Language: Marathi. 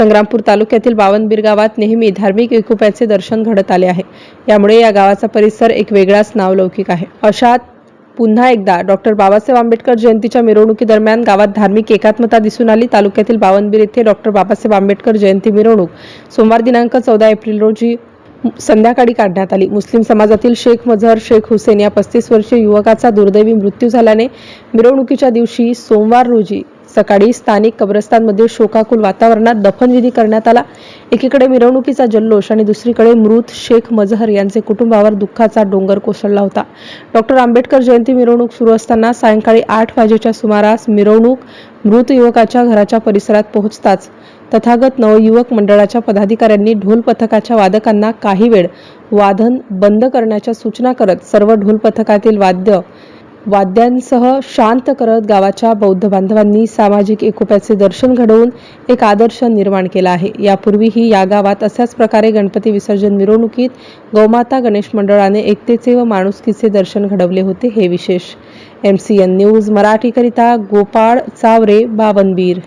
संग्रामपूर तालुक्यातील बावनबीर गावात नेहमी धार्मिक एकोप्याचे दर्शन घडत आले आहे. यामुळे या गावाचा परिसर एक वेगळाच नावलौकिक आहे. अशात पुन्हा एकदा डॉक्टर बाबासाहेब आंबेडकर जयंतीच्या मिरवणुकीदरम्यान गावात धार्मिक एकात्मता दिसून आली. तालुक्यातील बावनबीर येथे डॉक्टर बाबासाहेब आंबेडकर जयंती मिरवणूक सोमवार दिनांक चौदा एप्रिल रोजी संध्याकाळी काढण्यात आली. मुस्लिम समाजातील शेख मजहर शेख हुसेन या पस्तीस वर्षीय युवकाचा दुर्दैवी मृत्यू झाल्याने मिरवणुकीच्या दिवशी सोमवार रोजी सकाळी स्थानिक कब्रस्तानमध्ये शोकाकुल वातावरणात दफनविधी करण्यात आला. एकीकडे मिरवणुकीचा जल्लोष आणि दुसरीकडे मृत शेख मजहर यांचे कुटुंबावर दुःखाचा डोंगर कोसळला होता. डॉक्टर आंबेडकर जयंती मिरवणूक सुरू असताना सायंकाळी आठ वाजेच्या सुमारास मिरवणूक मृत युवकाच्या घराच्या परिसरात पोहोचताच तथागत नवयुवक मंडळाच्या पदाधिकाऱ्यांनी ढोल पथकाच्या वादकांना काही वेळ वादन बंद करण्याच्या सूचना करत सर्व ढोल पथकातील वाद्य वाद्यांसह शांत करत गावाच्या बौद्ध बांधवांनी सामाजिक एकोप्याचे दर्शन घडवून एक आदर्श निर्माण केला आहे. यापूर्वीही या गावात अशाच प्रकारे गणपती विसर्जन मिरवणुकीत गौमाता गणेश मंडळाने एकतेचे व माणुसकीचे दर्शन घडवले होते हे विशेष. एम सी एन न्यूज मराठीकरिता गोपाळ चावरे बावनबीर.